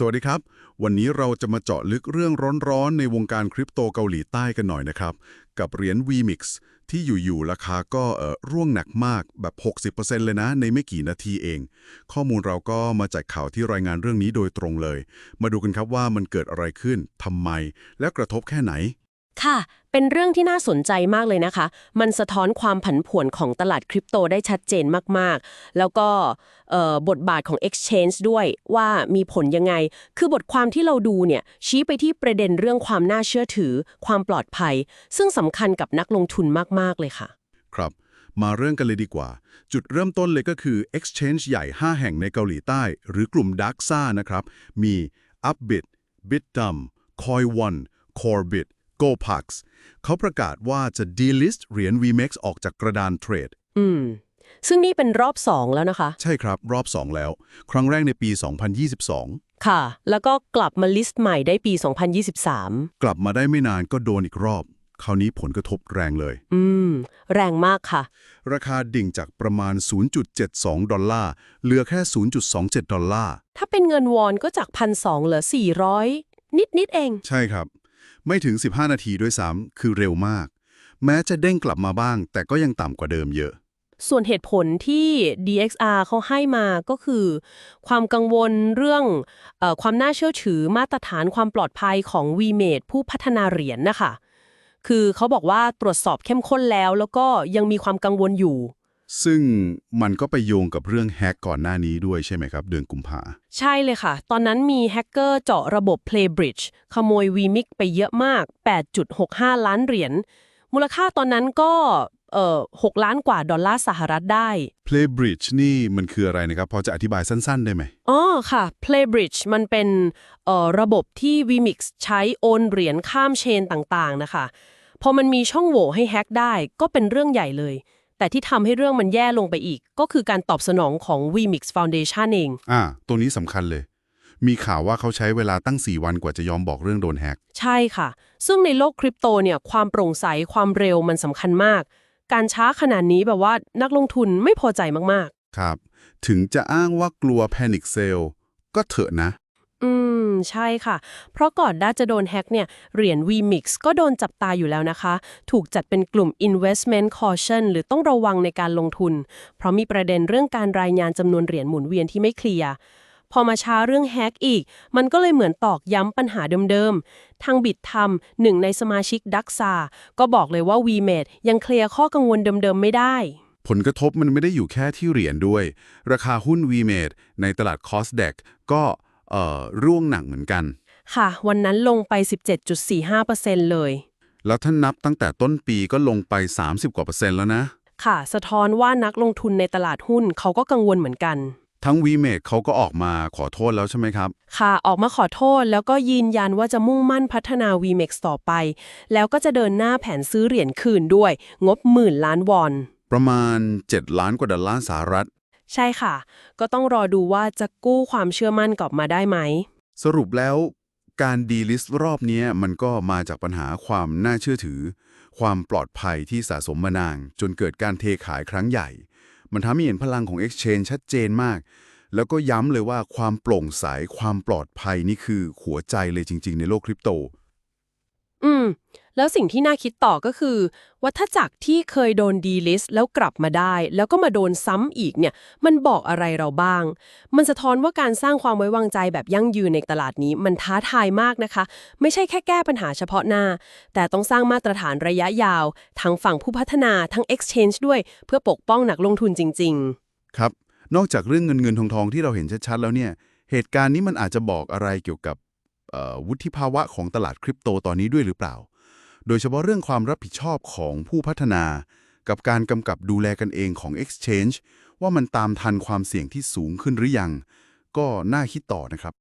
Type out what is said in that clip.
สวัสดีครับ วันนี้เราจะมาเจาะลึกเรื่องร้อนๆ ในวงการคริปโตเกาหลีใต้กันหน่อยนะครับ กับเหรียญ VMix ที่อยู่ๆราคาก็เอ่อร่วงหนักมากแบบ 60%เลยนะ ในไม่กี่นาทีเอง ข้อมูลเราก็มาจากข่าวที่รายงานเรื่องนี้โดยตรงเลย มาดูกันครับว่ามันเกิดอะไรขึ้นทำไม และกระทบแค่ไหน ค่ะ เป็นเรื่องที่น่าสนใจมากเลยนะคะ มันสะท้อนความผันผวนของตลาดคริปโตได้ชัดเจนมากๆ แล้วก็บทบาทของ Exchange ด้วยว่ามีผลยังไง คือบทความที่เราดูเนี่ยชี้ไปที่ประเด็นเรื่องความน่าเชื่อถือ ความปลอดภัย ซึ่งสำคัญกับนักลงทุนมากๆเลยค่ะ ครับ มาเรื่องกันเลยดีกว่า จุดเริ่มต้นเลยก็คือ Exchange ใหญ่ 5 แห่งในเกาหลีใต้ หรือกลุ่ม d a x a นะครับ มี Upbit Bitdum Coin1 Corebit GoPax เขาประกาศว่าจะ delist เหรียญ VMAX ออกจากกระดานเทรด อืม ซึ่งนี่เป็นรอบ 2 แล้วนะคะ ใช่ครับรอบ 2 แล้ว ครั้งแรกในปี 2022 ค่ะ แล้วก็กลับมาลิสต์ใหม่ได้ปี 2023 กลับมาได้ไม่นานก็โดนอีกรอบ คราวนี้ผลกระทบแรงเลย อืม แรงมากค่ะ ราคาดิ่งจากประมาณ 0.72 ดอลลาร์ เหลือแค่ 0.27 ดอลลาร์ ถ้าเป็นเงินวอนก็จากพันสองเหลือ400นิดนิดๆเอง ใช่ครับ ไม่ถึง 15 นาทีด้วยซ้ำคือเร็วมาก แม้จะเด้งกลับมาบ้าง แต่ก็ยังต่ำกว่าเดิมเยอะ ส่วนเหตุผลที่ DXR เขาให้มาก็คือ ความกังวลเรื่องออความน่าเชื่อถือมาตรฐานความปลอดภัยของ VMate ผู้พัฒนาเหรียญนะคะคือเขาบอกว่าตรวจสอบเข้มข้นแล้ว แล้วก็ยังมีความกังวลอยู่ ซึ่งมันก็ไปโยงกับเรื่องแฮกก่อนหน้านี้ด้วยใช่ไหมครับ เดือนกุมภาใช่เลยค่ะ ตอนนั้นมีแฮกเกอร์เจาะระบบ Playbridge ขโมย VMIX ไปเยอะมาก 8.65 ล้านเหรียญ มูลค่าตอนนั้นก็เอ่อ6ล้านกว่าดอลลาร์สหรัฐได้ Playbridge นี่มันคืออะไรนะครับ พอจะอธิบายสั้น ๆ ได้ไหมอ๋อค่ะ Playbridge มันเป็นเอ่อระบบที่ VMix ใช้โอนเหรียญข้ามเชนต่างๆนะคะ พอมันมีช่องโหว่ให้แฮ็กได้ก็เป็นเรื่องใหญ่เลย แต่ที่ทำให้เรื่องมันแย่ลงไปอีก ก็คือการตอบสนองของ VMix Foundation เอง อ่า ตัวนี้สำคัญเลย มีข่าวว่าเขาใช้เวลาตั้ง 4 วันกว่าจะยอมบอกเรื่องโดนแฮก ใช่ค่ะ ซึ่งในโลกคริปโตเนี่ย ความโปร่งใส ความเร็วมันสำคัญมาก การช้าขนาดนี้แบบว่านักลงทุนไม่พอใจมากครับ ถึงจะอ้างว่ากลัว Panic Sale ก็เถอะนะๆ อืม ใช่ค่ะ เพราะก่อนด้าจะโดนแฮ็กเนี่ย เหรียญ VMix ก็โดนจับตาอยู่แล้วนะคะ ถูกจัดเป็นกลุ่ม investment caution หรือต้องระวังในการลงทุน เพราะมีประเด็นเรื่องการรายงานจำนวนเหรียญหมุนเวียนที่ไม่เคลียร์พอมาช้าเรื่องแฮกอีก มันก็เลยเหมือนตอกย้ำปัญหาเดิมๆ ทางบิดทำหนึ่งในสมาชิกดักซาก็บอกเลยว่า VMate ยังเคลียร์ข้อกังวลเดิมๆ ไม่ได้ ผลกระทบมันไม่ได้อยู่แค่ที่เหรียญด้วย ราคาหุ้น VMate ในตลาด COSDAQ ก็ ร่วงหนักเหมือนกัน ค่ะ วันนั้นลงไป 17.45%เลย แล้วถ้านับตั้งแต่ต้นปีก็ลงไป 30 กว่าเปอร์เซ็นต์แล้วนะ ค่ะ สะท้อนว่านักลงทุนในตลาดหุ้นเขาก็กังวลเหมือนกัน ทั้ง VMate เขาก็ออกมาขอโทษแล้วใช่ไหมครับ ค่ะ ออกมาขอโทษแล้วก็ยืนยันว่าจะมุ่งมั่นพัฒนา VMAX ต่อไป แล้วก็จะเดินหน้าแผนซื้อเหรียญคืนด้วย งบหมื่นล้านวอน ประมาณ 7 ล้านกว่าดอลลาร์สหรัฐ ใช่ค่ะ ก็ต้องรอดูว่าจะกู้ความเชื่อมั่นกลับมาได้ไหม สรุปแล้วการดีลิสต์รอบเนี้ยมันก็มาจากปัญหาความน่าเชื่อถือ ความปลอดภัยที่สะสมมานานจนเกิดการเทขายครั้งใหญ่ มันทำให้เห็นพลังของ Exchange ชัดเจนมาก แล้วก็ย้ำเลยว่าความโปร่งใสความปลอดภัยนี่คือหัวใจเลยจริง ๆ ในโลกคริปโต อืม แล้วสิ่งที่น่าคิดต่อก็คือ วัฏจักรที่เคยโดนดีลิสต์แล้วกลับมาได้ แล้วก็มาโดนซ้ำอีกเนี่ย มันบอกอะไรเราบ้าง มันสะท้อนว่าการสร้างความไว้วางใจแบบยั่งยืนในตลาดนี้ มันท้าทายมากนะคะ ไม่ใช่แค่แก้ปัญหาเฉพาะหน้า แต่ต้องสร้างมาตรฐานระยะยาว ทั้งฝั่งผู้พัฒนาทั้ง Exchange ด้วย เพื่อปกป้องนักลงทุนจริง ๆ ครับ นอกจากเรื่องเงินเงินทองทองที่เราเห็นชัดๆแล้วเนี่ย เหตุการณ์นี้มันอาจจะบอกอะไรเกี่ยวกับวุฒิภาวะของตลาดคริปโตตอนนี้ด้วยหรือเปล่า โดยเฉพาะเรื่องความรับผิดชอบของผู้พัฒนา กับการกำกับดูแลกันเองของ Exchange ว่ามันตามทันความเสี่ยงที่สูงขึ้นหรือยัง ก็น่าคิดต่อนะครับ